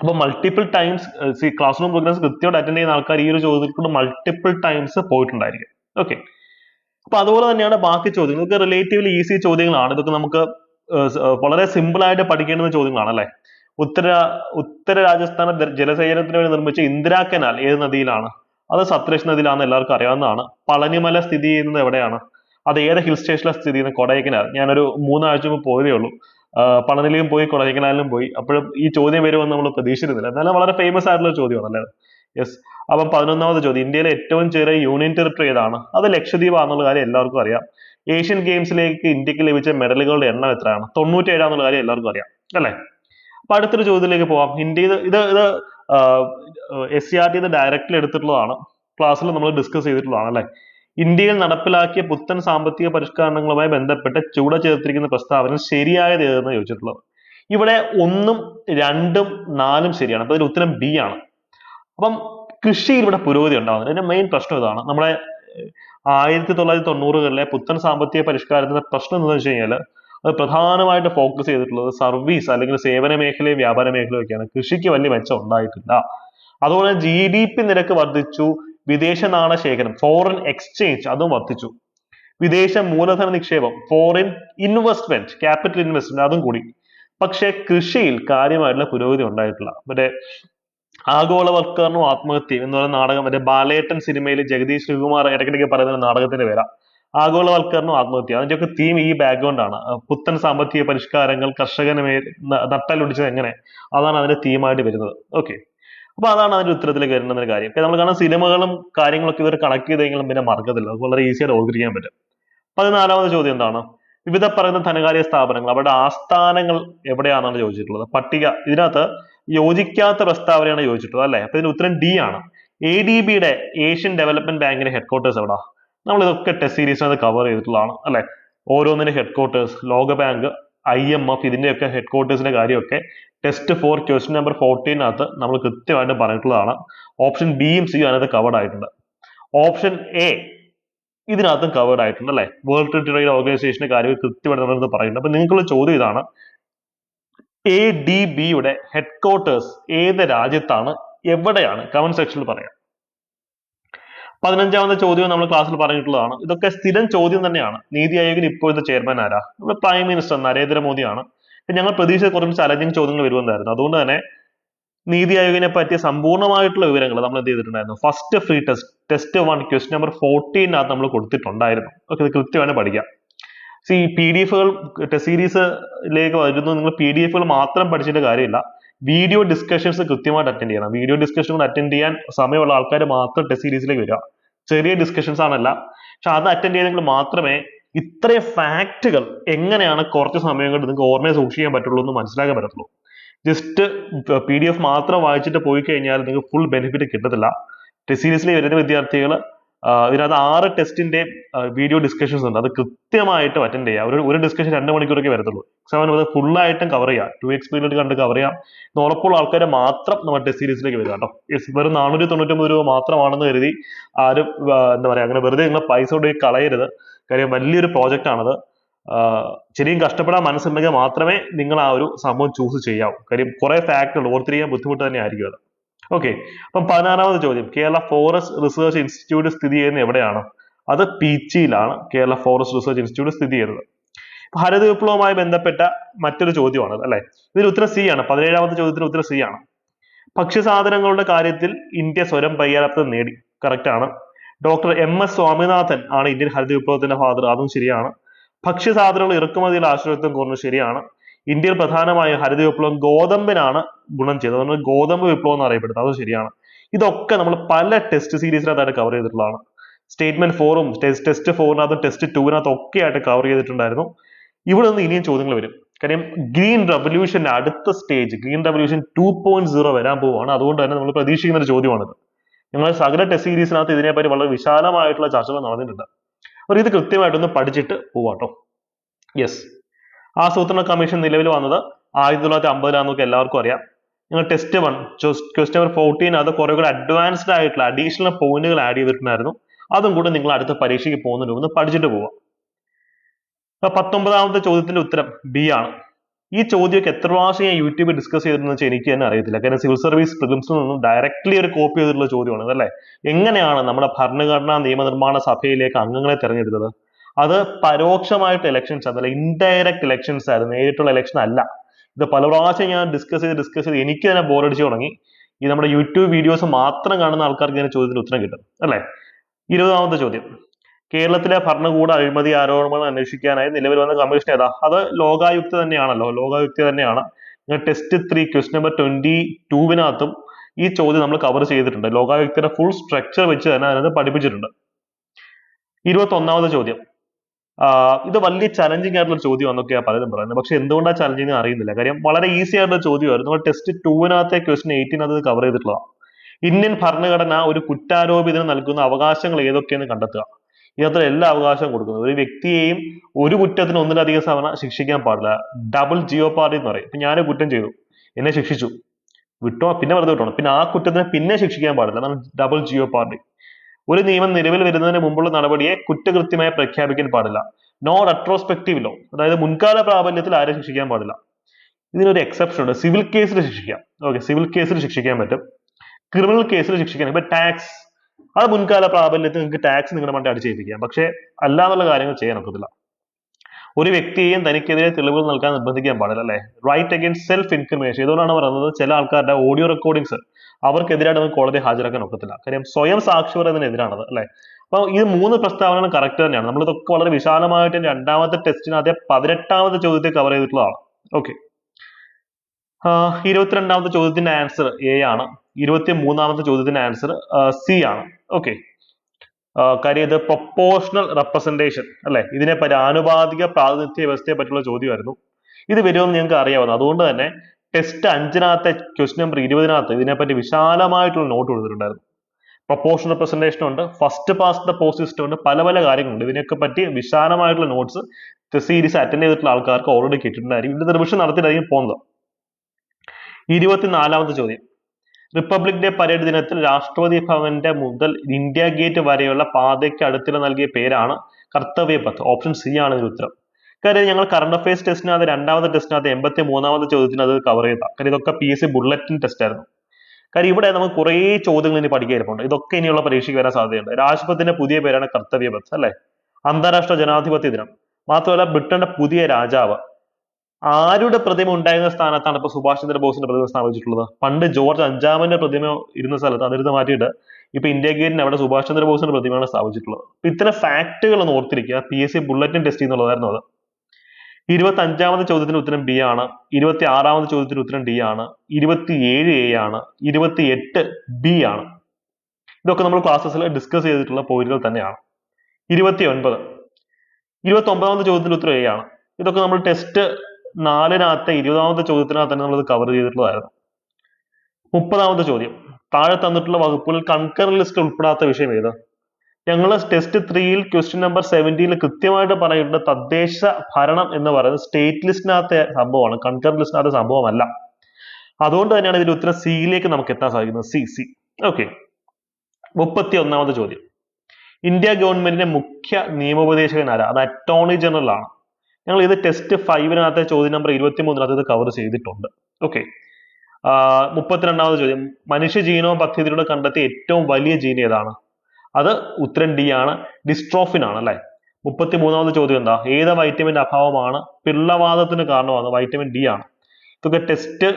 പറ്റി പറയുന്നുണ്ട് അപ്പൊ multiple times C classroom programs കൃത്യമായിട്ട് അറ്റൻഡ് ചെയ്യുന്ന ആൾക്കാർ ഈ ഒരു ചോദ്യത്തിൽ കൂടെ മൾട്ടിപ്പിൾ ടൈംസ് പോയിട്ടുണ്ടായിരിക്കും. ഓക്കെ അപ്പൊ അതുപോലെ തന്നെയാണ് ബാക്കി ചോദ്യങ്ങൾ. ഇതൊക്കെ റിലേറ്റീവ്ലി ഈസി ചോദ്യങ്ങളാണ്. ഇതൊക്കെ നമുക്ക് വളരെ സിമ്പിൾ ആയിട്ട് പഠിക്കേണ്ടുന്ന ചോദ്യങ്ങളാണ് അല്ലെ? ഉത്തര ഉത്തര രാജസ്ഥാന ജലസേചനത്തിന് വേണ്ടി നിർമ്മിച്ച ഇന്ദിരാ കനാൽ ഏത് നദിയിലാണ്? അത് സത്ലജ് നദിയിലാണെന്ന് എല്ലാവർക്കും അറിയാവുന്നതാണ്. പളനിമല സ്ഥിതി ചെയ്യുന്നത് എവിടെയാണ്? അത് ഏത് ഹിൽ സ്റ്റേഷനിലാണ് സ്ഥിതി ചെയ്യുന്നത്? കൊടൈക്കനാൽ. ഞാനൊരു മൂന്നാഴ്ച മുമ്പ് പോയതേ ഉള്ളൂ. പളനിയിലും പോയി കൊടൈക്കനാലിലും പോയി. അപ്പോഴും ഈ ചോദ്യം വരുമെന്ന് നമ്മൾ പ്രതീക്ഷിച്ചിരുന്നില്ല. എന്നാലും വളരെ ഫേമസ് ആയിട്ടുള്ള ഒരു ചോദ്യമാണ് അല്ലേ? യെസ് അപ്പം പതിനൊന്നാമത് ചോദ്യം. ഇന്ത്യയിലെ ഏറ്റവും ചെറിയ യൂണിയൻ ടെറിട്ടറി ഏതാണ്? അത് ലക്ഷദ്വീപ് ആണെന്നുള്ള കാര്യം എല്ലാവർക്കും അറിയാം. ഏഷ്യൻ ഗെയിംസിലേക്ക് ഇന്ത്യയ്ക്ക് ലഭിച്ച മെഡലുകളുടെ എണ്ണം എത്രയാണ്? തൊണ്ണൂറ്റി ഏഴാന്നുള്ള കാര്യം എല്ലാവർക്കും അറിയാം അല്ലേ? അപ്പൊ അടുത്തൊരു ചോദ്യത്തിലേക്ക് പോവാം. ഇന്ത്യ ഇത് ഇത് S C R T directly എടുത്തിട്ടുള്ളതാണ്. ക്ലാസ്സിൽ നമ്മൾ ഡിസ്കസ് ചെയ്തിട്ടുള്ളതാണ് അല്ലെ? ഇന്ത്യയിൽ നടപ്പിലാക്കിയ പുത്തൻ സാമ്പത്തിക പരിഷ്കരണങ്ങളുമായി ബന്ധപ്പെട്ട് ചുവടെ ചേർത്തിരിക്കുന്ന പ്രസ്താവന ശരിയായത് ഏതെന്ന് ചോദിച്ചിട്ടുള്ളത്? ഇവിടെ ഒന്നും രണ്ടും നാലും ശരിയാണ്. അപ്പൊ അതിൽ ഉത്തരം ബി ആണ്. അപ്പം കൃഷിയിൽ ഇവിടെ പുരോഗതി ഉണ്ടാകുന്നത് ഇതിന്റെ മെയിൻ പ്രശ്നം ഇതാണ്. നമ്മുടെ ആയിരത്തി തൊള്ളായിരത്തി തൊണ്ണൂറുകളിലെ പുത്തൻ സാമ്പത്തിക പരിഷ്കാരത്തിന്റെ പ്രശ്നം എന്താണെന്ന് വെച്ച് കഴിഞ്ഞാൽ അത് പ്രധാനമായിട്ട് ഫോക്കസ് ചെയ്തിട്ടുള്ളത് സർവീസ് അല്ലെങ്കിൽ സേവന മേഖലയും വ്യാപാര മേഖലയും ഒക്കെയാണ്. കൃഷിക്ക് വലിയ മെച്ചം ഉണ്ടായിട്ടില്ല. അതുപോലെ ജി ഡി പി നിരക്ക് വർദ്ധിച്ചു. വിദേശ നാണശേഖരം ഫോറിൻ എക്സ്ചേഞ്ച് അതും വർദ്ധിച്ചു. വിദേശ മൂലധന നിക്ഷേപം ഫോറിൻ ഇൻവെസ്റ്റ്മെന്റ് ക്യാപിറ്റൽ ഇൻവെസ്റ്റ്മെന്റ് അതും കൂടി. പക്ഷേ കൃഷിയിൽ കാര്യമായിട്ടുള്ള പുരോഗതി ഉണ്ടായിട്ടില്ല. മറ്റേ ആഗോളവൽക്കരണം ആത്മഹത്യ എന്ന് പറയുന്ന നാടകം മറ്റേ ബാലേട്ടൻ സിനിമയിൽ ജഗദീഷ് ശ്രീകുമാർ ഇടയ്ക്കിടയ്ക്ക് പറയുന്ന നാടകത്തിന്റെ പേരാ. ആഗോളവൽക്കരണം ആത്മഹത്യ അതിന്റെയൊക്കെ തീം ഈ ബാക്ക്ഗ്രൗണ്ട് ആണ്. പുത്തൻ സാമ്പത്തിക പരിഷ്കാരങ്ങൾ കർഷകന് മേൽ നട്ടലൊടിച്ചത് എങ്ങനെ? അതാണ് അതിന്റെ തീമായിട്ട് വരുന്നത്. ഓക്കെ അപ്പൊ അതാണ് അതിന്റെ ഉത്തരത്തിലേക്ക് വരുന്ന കാര്യം. നമ്മൾ കാണുന്ന സിനിമകളും കാര്യങ്ങളൊക്കെ ഇവർ കണക്ട് ചെയ്തെങ്കിലും പിന്നെ മറക്കത്തില്ല. അത് വളരെ ഈസി ആയിട്ട് ഓർത്തിരിക്കാൻ പറ്റും. പതിനാലാമത് ചോദ്യം എന്താണ്? വിവിധ പറയുന്ന ധനകാര്യ സ്ഥാപനങ്ങൾ അവരുടെ ആസ്ഥാനങ്ങൾ എവിടെയാണെന്നാണ് ചോദിച്ചിട്ടുള്ളത്. പട്ടിക ഇതിനകത്ത് യോജിക്കാത്ത പ്രസ്താവനയാണ് ചോദിച്ചിട്ടുള്ളത് അല്ലേ? അപ്പൊ ഇതിന്റെ ഉത്തരം ഡി ആണ്. എ ഡി ബിയുടെ ഏഷ്യൻ ഡെവലപ്മെന്റ് ബാങ്കിന്റെ ഹെഡ്ക്വാർട്ടേഴ്സ് എവിടാ? നമ്മൾ ഇതൊക്കെ ടെസ്റ്റ് സീരീസിനകത്ത് കവർ ചെയ്തിട്ടുള്ളതാണ് അല്ലെ? ഓരോന്നിന്റെ ഹെഡ്ക്വാർട്ടേഴ്സ് ലോക ബാങ്ക് ഐ എം എഫ് ഇതിന്റെയൊക്കെ ഹെഡ്ക്വാർട്ടേഴ്സിന്റെ കാര്യമൊക്കെ ടെസ്റ്റ് ഫോർ ക്വസ്റ്റ്യൻ നമ്പർ ഫോർട്ടീനകത്ത് നമ്മൾ കൃത്യമായിട്ട് പറഞ്ഞിട്ടുള്ളതാണ്. ഓപ്ഷൻ ബിയും സിയും അതിനകത്ത് കവേർഡ് ആയിട്ടുണ്ട്. ഓപ്ഷൻ എ ഇതിനകത്തും കവേർഡ് ആയിട്ടുണ്ട് അല്ലെ? വേൾഡ് ട്രേഡ് ഓർഗനൈസേഷന്റെ കാര്യം കൃത്യമായിട്ട് നമ്മളിത് പറയുന്നുണ്ട്. അപ്പൊ നിങ്ങൾക്കുള്ള ചോദ്യം ഇതാണ്. എ ഡി ബിയുടെ ഹെഡ് ക്വാർട്ടേഴ്സ് ഏത് രാജ്യത്താണ്? എവിടെയാണ്? കമന്റ് സെക്ഷനിൽ പറയാം. പതിനഞ്ചാമത്തെ ചോദ്യം നമ്മൾ ക്ലാസ്സിൽ പറഞ്ഞിട്ടുള്ളതാണ്. ഇതൊക്കെ സ്ഥിരം ചോദ്യം തന്നെയാണ്. നീതി ആയോഗിന് ഇപ്പോഴത്തെ ചെയർമാൻ ആരാ? നമ്മുടെ പ്രൈം മിനിസ്റ്റർ നരേന്ദ്രമോദിയാണ്. ഞങ്ങൾ പ്രതീക്ഷിച്ച കുറച്ച് ചലഞ്ചിങ് ചോദ്യങ്ങൾ വരുമെന്നായിരുന്നു. അതുകൊണ്ട് തന്നെ നീതി ആയോഗിനെ പറ്റിയ സമ്പൂർണമായിട്ടുള്ള വിവരങ്ങൾ നമ്മൾ എന്ത് ചെയ്തിട്ടുണ്ടായിരുന്നു? First free test test one question number ഫോർട്ടീനകത്ത് നമ്മൾ കൊടുത്തിട്ടുണ്ടായിരുന്നു. ഓക്കെ ഇത് കൃത്യമായിട്ട് പഠിക്കാം. സി പി ഡി എഫുകൾ ടെസ്റ്റ് സീരീസിലേക്ക് വരുന്നു. നിങ്ങൾ പി ഡി എഫുകൾ മാത്രം പഠിച്ചിട്ട് കാര്യമില്ല. വീഡിയോ ഡിസ്കഷൻസ് കൃത്യമായിട്ട് അറ്റൻഡ് ചെയ്യണം. വീഡിയോ ഡിസ്കഷൻ അറ്റൻഡ് ചെയ്യാൻ സമയമുള്ള ആൾക്കാർ മാത്രം ടെസ്റ്റ് സീരീസിലേക്ക് വരിക. ചെറിയ ഡിസ്കഷൻസ് ആണല്ല. പക്ഷെ അത് അറ്റൻഡ് ചെയ്തെങ്കിൽ മാത്രമേ ഇത്രയും ഫാക്റ്റുകൾ എങ്ങനെയാണ് കുറച്ച് സമയം കൊണ്ട് നിങ്ങൾക്ക് ഓർമ്മയിൽ സൂക്ഷിക്കാൻ പറ്റുള്ളൂ എന്ന് മനസ്സിലാക്കാൻ പറ്റത്തുള്ളൂ. ജസ്റ്റ് പി ഡി എഫ് മാത്രം വായിച്ചിട്ട് പോയി കഴിഞ്ഞാൽ നിങ്ങൾക്ക് ഫുൾ ബെനിഫിറ്റ് കിട്ടത്തില്ല. സീരീസിൽ വരുന്ന വിദ്യാർത്ഥികൾ ഇതിനകത്ത് ആറ് ടെസ്റ്റിന്റെ വീഡിയോ ഡിസ്കഷൻസ് ഉണ്ട്. അത് കൃത്യമായിട്ട് അറ്റൻഡ് ചെയ്യുക ഒരു ഒരു ഡിസ്കഷൻ രണ്ട് മണിക്കൂറൊക്കെ വരത്തുള്ളൂ. എക്സാമിന് അത് ആയിട്ടും കവർ ചെയ്യാം. ടു എക്സ് പീരീഡ് കണ്ട് കവർ ചെയ്യാം. ഉറപ്പുള്ള ആൾക്കാരെ മാത്രം നമ്മൾ ടെസ്റ്റ് സീരീസിലേക്ക് വരിക കേട്ടോ. വെറും നാനൂറ്റി തൊണ്ണൂറ്റൊമ്പത് രൂപ മാത്രമാണെന്ന് കരുതി ആരും എന്താ പറയാ അങ്ങനെ വെറുതെ നിങ്ങൾ പൈസ കൊണ്ട് കളയരുത്. കാര്യം വലിയൊരു പ്രോജക്റ്റ് ആണത്. ആഹ് ശരിയും കഷ്ടപ്പെടാൻ മനസ്സുണ്ടെങ്കിൽ മാത്രമേ നിങ്ങൾ ആ ഒരു സംഭവം ചൂസ് ചെയ്യാവൂ. കാര്യം കുറെ ഫാക്ടറുകൾ ഓർത്തിരിക്കാൻ ബുദ്ധിമുട്ട് തന്നെ ആയിരിക്കും അത്. ഓക്കെ അപ്പം പതിനാറാമത് ചോദ്യം. കേരള ഫോറസ്റ്റ് റിസർച്ച് ഇൻസ്റ്റിറ്റ്യൂട്ട് സ്ഥിതി ചെയ്യുന്നത് എവിടെയാണ്? അത് പീച്ചിയിലാണ് കേരള ഫോറസ്റ്റ് റിസർച്ച് ഇൻസ്റ്റിറ്റ്യൂട്ട് സ്ഥിതി ചെയ്യുന്നത്. ഭാരത വിപ്ലവവുമായി ബന്ധപ്പെട്ട മറ്റൊരു ചോദ്യമാണ് അല്ലെ? ഇതിന് ഉത്തരം സി ആണ്. പതിനേഴാമത്തെ ചോദ്യത്തിന് ഉത്തരം സി ആണ്. ഭക്ഷ്യസാധനങ്ങളുടെ കാര്യത്തിൽ ഇന്ത്യ സ്വയം പര്യാപ്തത നേടി. കറക്റ്റ് ആണ്. ഡോക്ടർ എം എസ് സ്വാമിനാഥൻ ആണ് ഇന്ത്യൻ ഹരിത വിപ്ലവത്തിന്റെ ഫാദർ അതും ശരിയാണ്. ഭക്ഷ്യസാധനങ്ങൾ ഇറക്കുമതിയിൽ ആശ്രയത്വം കുറഞ്ഞു ശരിയാണ്. ഇന്ത്യയിൽ പ്രധാനമായും ഹരിത വിപ്ലവം ഗോതമ്പിനാണ് ഗുണം ചെയ്തത്. അതുകൊണ്ട് ഗോതമ്പ് വിപ്ലവം എന്ന് അറിയപ്പെടുന്നത്. അതും ശരിയാണ്. ഇതൊക്കെ നമ്മൾ പല ടെസ്റ്റ് സീരീസിനകത്തായിട്ട് കവർ ചെയ്തിട്ടുള്ളതാണ്. സ്റ്റേറ്റ്മെന്റ് ഫോറും ടെസ്റ്റ് ഫോറിനകത്തും ടെസ്റ്റ് ടൂവിനകത്തും ഒക്കെ ആയിട്ട് കവർ ചെയ്തിട്ടുണ്ടായിരുന്നു. ഇവിടെ നിന്ന് ഇനിയും ചോദ്യങ്ങൾ വരും. കാര്യം ഗ്രീൻ റവല്യൂഷന്റെ അടുത്ത stage green revolution two point zero വരാൻ പോവുകയാണ്. അതുകൊണ്ട് തന്നെ നമ്മൾ പ്രതീക്ഷിക്കുന്ന ഒരു ചോദ്യമാണിത്. ഞങ്ങൾ സകല ടെസ്റ്റ് സീരീസിനകത്ത് ഇതിനെപ്പറ്റി വളരെ വിശാലമായിട്ടുള്ള ചർച്ചകൾ നടന്നിട്ടുണ്ട്. അപ്പോൾ ഇത് കൃത്യമായിട്ടൊന്ന് പഠിച്ചിട്ട് പോവാട്ടോ. യെസ് ആസൂത്രണ കമ്മീഷൻ നിലവിൽ വന്നത് ആയിരത്തി തൊള്ളായിരത്തി അമ്പതിലാണെന്നൊക്കെ എല്ലാവർക്കും അറിയാം. നിങ്ങൾ test one question number fourteen അത് കുറെ കൂടെ അഡ്വാൻസ്ഡ് ആയിട്ടുള്ള അഡീഷണൽ പോയിന്റുകൾ ആഡ് ചെയ്തിട്ടുണ്ടായിരുന്നു. അതും കൂടെ നിങ്ങൾ അടുത്ത പരീക്ഷയ്ക്ക് പോകുന്നതിന് മുമ്പ് പഠിച്ചിട്ട് പോവാം. പത്തൊമ്പതാമത്തെ ചോദ്യത്തിന്റെ ഉത്തരം ബി ആണ്. ഈ ചോദ്യമൊക്കെ എത്ര പ്രാവശ്യം ഞാൻ യൂട്യൂബിൽ ഡിസ്കസ് ചെയ്തിരുന്നു വെച്ചാൽ എനിക്ക് തന്നെ അറിയത്തില്ല. കാരണം സിവിൽ സർവീസ് പ്രിലിംസിൽ നിന്നും ഡയറക്ട്ലി ഒരു കോപ്പി ചെയ്തിട്ടുള്ള ചോദ്യമാണ് അതല്ലേ എങ്ങനെയാണ് നമ്മുടെ ഭരണഘടനാ നിയമനിർമ്മാണ സഭയിലേക്ക് അംഗങ്ങളെ തിരഞ്ഞെടുത്തത്? അത് പരോക്ഷമായിട്ട് ഇലക്ഷൻസ് അതല്ല ഇൻഡയറക്റ്റ് ഇലക്ഷൻസ് ആയിരുന്നു. നേരിട്ടുള്ള ഇലക്ഷൻ അല്ല. ഇത് പല പ്രാവശ്യം ഞാൻ ഡിസ്കസ് ചെയ്ത് ഡിസ്കസ് ചെയ്ത് എനിക്ക് തന്നെ ബോറടിച്ചു തുടങ്ങി. ഈ നമ്മുടെ യൂട്യൂബ് വീഡിയോസ് മാത്രം കാണുന്ന ആൾക്കാർക്ക് ഇങ്ങനെ ചോദ്യത്തിന് ഉത്തരം കിട്ടും. അല്ലേ? ഇരുപതാമത്തെ ചോദ്യം. കേരളത്തിലെ ഭരണകൂട അഴിമതി ആരോപണങ്ങൾ അന്വേഷിക്കാനായി നിലവിൽ വന്ന കമ്മീഷൻ ഏതാ? അത് ലോകായുക്ത തന്നെയാണല്ലോ. ലോകായുക്ത തന്നെയാണ്. Test three quest number twenty ടൂവിനകത്തും ഈ ചോദ്യം നമ്മൾ കവർ ചെയ്തിട്ടുണ്ട്. ലോകായുക്തയുടെ ഫുൾ സ്ട്രക്ചർ വെച്ച് തന്നെ അതിനകത്ത് പഠിപ്പിച്ചിട്ടുണ്ട്. ഇരുപത്തി ഒന്നാമത്തെ ചോദ്യം ഇത് വലിയ ചലഞ്ചിങ് ആയിട്ടുള്ള ചോദ്യം എന്നൊക്കെയാണ് പലരും പറയുന്നത്. പക്ഷെ എന്തുകൊണ്ടാണ് ചലഞ്ചിങ് അറിയുന്നില്ല. കാര്യം വളരെ ഈസി ആയിട്ടുള്ള ചോദ്യമായിരുന്നു. നമ്മൾ ടെസ്റ്റ് ടൂവിനകത്തെ ക്വസ്റ്റൻ എയ്റ്റീനകത്ത് കവർ ചെയ്തിട്ടുള്ളതാണ്. ഇന്ത്യൻ ഭരണഘടന ഒരു കുറ്റാരോപിതന് നൽകുന്ന അവകാശങ്ങൾ ഏതൊക്കെയെന്ന് കണ്ടെത്തുക. ഇതിനകത്ത് എല്ലാ അവകാശവും കൊടുക്കുന്നത്. ഒരു വ്യക്തിയെയും ഒരു കുറ്റത്തിന് ഒന്നിലധികം തവണ ശിക്ഷിക്കാൻ പാടില്ല. ഡബിൾ ജിയോ പാർട്ടി എന്ന് പറയും. ഇപ്പൊ ഞാൻ കുറ്റം ചെയ്തു. എന്നെ ശിക്ഷിച്ചു. വിട്ടോ പിന്നെ വെറുതെ വിട്ടോ പിന്നെ ആ കുറ്റത്തിന് പിന്നെ ശിക്ഷിക്കാൻ പാടില്ല. അതാണ് ഡബിൾ ജിയോ പാർട്ടി ഒരു നിയമം നിലവിൽ വരുന്നതിന് മുമ്പുള്ള നടപടിയെ കുറ്റകൃത്യമായി പ്രഖ്യാപിക്കാൻ പാടില്ല. നോ റെട്രോസ്പെക്റ്റീവ് ലോ അതായത് മുൻകാല പ്രാബല്യത്തിൽ ആരെ ശിക്ഷിക്കാൻ പാടില്ല. ഇതിനൊരു എക്സെപ്ഷൻ ഉണ്ട്. സിവിൽ കേസിൽ ശിക്ഷിക്കാം. ഓക്കെ സിവിൽ കേസിൽ ശിക്ഷിക്കാൻ പറ്റും. ക്രിമിനൽ കേസിൽ ശിക്ഷിക്കാൻ ഇപ്പൊ ടാക്സ് അത് മുൻകാല പ്രാബല്യത്തിൽ നിങ്ങൾക്ക് ടാക്സ് നിങ്ങളുടെ മണ്ടേ അടിച്ചേൽപ്പിക്കാം. പക്ഷേ അല്ലാന്നുള്ള കാര്യങ്ങൾ ചെയ്യാൻ ഒക്കത്തില്ല. ഒരു വ്യക്തിയെയും തനിക്കെതിരെ തെളിവുകൾ നൽകാൻ നിർബന്ധിക്കാൻ പാടില്ല അല്ലേ? റൈറ്റ് അഗൈൻസ്റ്റ് സെൽഫ് ഇൻക്രിമിനേഷൻ ഇതുകൊണ്ടാണ് പറയുന്നത് ചില ആൾക്കാരുടെ ഓഡിയോ റെക്കോർഡിങ്സ് അവർക്കെതിരായിട്ട് നമുക്ക് കോടതി ഹാജരാക്കാൻ ഒക്കത്തില്ല. കാര്യം സ്വയം സാക്ഷി പറയുന്നതിനെതിരാണത് അല്ലെ? അപ്പൊ ഈ മൂന്ന് പ്രസ്താവനകൾ കറക്റ്റ് തന്നെയാണ്. നമ്മളിതൊക്കെ വളരെ വിശാലമായിട്ട് രണ്ടാമത്തെ ടെസ്റ്റിന് അതേ പതിനെട്ടാമത്തെ ചോദ്യത്തെ കവർ ചെയ്തിട്ടുള്ളതാണ്. ഓക്കെ ഇരുപത്തിരണ്ടാമത്തെ ചോദ്യത്തിന്റെ ആൻസർ എ ആണ്. ഇരുപത്തി മൂന്നാമത്തെ ചോദ്യത്തിന്റെ ആൻസർ സി ആണ്. ഓക്കെ കാര്യം ഇത് പ്രൊപ്പോർഷണൽ റെപ്രസെന്റേഷൻ അല്ലെ? ഇതിനെ പറ്റി ആനുപാതിക പ്രാതിനിധ്യ വ്യവസ്ഥയെ പറ്റിയുള്ള ചോദ്യമായിരുന്നു. ഇത് വരുമെന്ന് നിങ്ങൾക്ക് അറിയാവുന്ന അതുകൊണ്ട് തന്നെ ടെസ്റ്റ് അഞ്ചിനകത്തെ ക്വസ്റ്റ്യൻ നമ്പർ ഇരുപതിനകത്ത് ഇതിനെപ്പറ്റി വിശാലമായിട്ടുള്ള നോട്ട് കൊടുത്തിട്ടുണ്ടായിരുന്നു. പ്രൊപ്പോർഷണൽ റെപ്രസെന്റേഷൻ ഉണ്ട് ഫസ്റ്റ് പാസ് ദ പോസ്റ്റ് ഉണ്ട് പല പല കാര്യങ്ങളുണ്ട്. ഇതിനൊക്കെ പറ്റി വിശാലമായിട്ടുള്ള നോട്ട്സ് സീരീസ് അറ്റൻഡ് ചെയ്തിട്ടുള്ള ആൾക്കാർക്ക് ഓൾറെഡി കിട്ടിയിട്ടുണ്ടായിരിക്കും ഇതിന്റെ റിവിഷൻ നടത്തിയിട്ടായിരിക്കും പോകുന്നത്. ഇരുപത്തിനാലാമത്തെ ചോദ്യം. റിപ്പബ്ലിക് ഡേ പരേഡ് ദിനത്തിൽ രാഷ്ട്രപതി ഭവന്റെ മുതൽ ഇന്ത്യ ഗേറ്റ് വരെയുള്ള പാതയ്ക്ക് അടുത്തിടെ നൽകിയ പേരാണ് കർത്തവ്യ പത്ത് ഓപ്ഷൻ സി ആണ് ഇതിന് ഉത്തരം. കാര്യം ഞങ്ങൾ കറണ്ട് അഫയേഴ്സ് ടെസ്റ്റിനകത്ത് രണ്ടാമത്തെ ടെസ്റ്റിനകത്ത് എൺപത്തി മൂന്നാമത്തെ ചോദ്യത്തിന് അത് കവർ ചെയ്ത കാര്യം ഇതൊക്കെ P S C bulletin test ആയിരുന്നു. കാര്യം ഇവിടെ നമുക്ക് കുറേ ചോദ്യങ്ങൾ ഇനി പഠിക്കാനിരിപ്പുണ്ട് ഇതൊക്കെ ഇനിയുള്ള പരീക്ഷയ്ക്ക് വരാൻ സാധ്യതയുണ്ട്. രാഷ്ട്രപതിന്റെ പുതിയ പേരാണ് കർത്തവ്യ പത്ത് അല്ലെ? അന്താരാഷ്ട്ര ജനാധിപത്യ ദിനം. മാത്രമല്ല ബ്രിട്ടന്റെ പുതിയ രാജാവ് ആരുടെ പ്രതിമ ഉണ്ടായിരുന്ന സ്ഥാനത്താണ് ഇപ്പൊ സുഭാഷ് ചന്ദ്രബോസിന്റെ പ്രതിമ സ്ഥാപിച്ചിട്ടുള്ളത്? പണ്ട് ജോർജ് അഞ്ചാമന്റെ പ്രതിമ ഇരുന്ന സ്ഥലത്ത് അതിരുന്ന് മാറ്റിയിട്ട് ഇപ്പൊ ഇന്ത്യ ഗേറ്റിന് അവിടെ സുഭാഷ് ചന്ദ്രബോസിന്റെ പ്രതിമയാണ് സ്ഥാപിച്ചിട്ടുള്ളത്. ഇത്തരം ഫാക്ടുകൾ ഒന്ന് ഓർത്തിരിക്കുക. P S C bulletin test എന്നുള്ളതായിരുന്നു അത്. ഇരുപത്തി അഞ്ചാമത്തെ ചോദ്യത്തിന് ഉത്തരം ബി ആണ്. ഇരുപത്തി ആറാമത്തെ ചോദ്യത്തിന് ഉത്തരം ഡി ആണ്. ഇരുപത്തി ഏഴ് എ ആണ്. ഇരുപത്തി എട്ട് ബി ആണ്. ഇതൊക്കെ നമ്മൾ ക്ലാസ്സസിൽ ഡിസ്കസ് ചെയ്തിട്ടുള്ള പോയിന്റുകൾ തന്നെയാണ്. ഇരുപത്തി ഒൻപത് ഇരുപത്തി ഒമ്പതാമത്തെ ചോദ്യത്തിന് ഉത്തരം എ ആണ്. ഇതൊക്കെ നമ്മൾ ടെസ്റ്റ് നാലിനകത്തെ ഇരുപതാമത്തെ ചോദ്യത്തിനകത്ത് തന്നെ നമ്മൾ കവർ ചെയ്തിട്ടുള്ളതായിരുന്നു. മുപ്പതാമത്തെ ചോദ്യം. താഴെ തന്നിട്ടുള്ള വകുപ്പുകളിൽ കൺകർ ലിസ്റ്റ് ഉൾപ്പെടാത്ത വിഷയം ഏത്? ഞങ്ങൾ ടെസ്റ്റ് ത്രീയിൽ ക്വസ്റ്റ്യൻ നമ്പർ സെവന്റിയിൽ കൃത്യമായിട്ട് പറയുന്നത് തദ്ദേശ ഭരണം എന്ന് പറയുന്നത് സ്റ്റേറ്റ് ലിസ്റ്റിനകത്തെ സംഭവമാണ്. കൺകർ ലിസ്റ്റിനകത്തെ സംഭവമല്ല. അതുകൊണ്ട് തന്നെയാണ് ഇതിന്റെ ഉത്തരം സിയിലേക്ക് നമുക്ക് എത്താൻ സാധിക്കുന്നത്. സി സി ഓക്കെ മുപ്പത്തി ഒന്നാമത്തെ ചോദ്യം. ഇന്ത്യ ഗവൺമെന്റിന്റെ മുഖ്യ നിയമോപദേശകൻ ആരാ? അത് അറ്റോർണി ജനറൽ ആണ്. ഞങ്ങൾ ഇത് ടെസ്റ്റ് ഫൈവിനകത്തെ ചോദ്യ നമ്പർ ഇരുപത്തി മൂന്നിനകത്ത് ഇത് കവർ ചെയ്തിട്ടുണ്ട്. ഓക്കെ മുപ്പത്തിരണ്ടാമത് ചോദ്യം. മനുഷ്യ ജീനോം പദ്ധതിയിലൂടെ കണ്ടെത്തിയ ഏറ്റവും വലിയ ജീൻ ഏതാണ്? അത് ഉത്തരം ഡി ആണ്. ഡിസ്ട്രോഫിൻ ആണ് അല്ലെ? മുപ്പത്തി മൂന്നാമത് ചോദ്യം എന്താ? ഏത് വൈറ്റമിന്റെ അഭാവമാണ്? പിള്ളവാദത്തിന് കാരണമാണ് വൈറ്റമിൻ ഡി ആണ്. ഇതൊക്കെ ടെസ്റ്റ്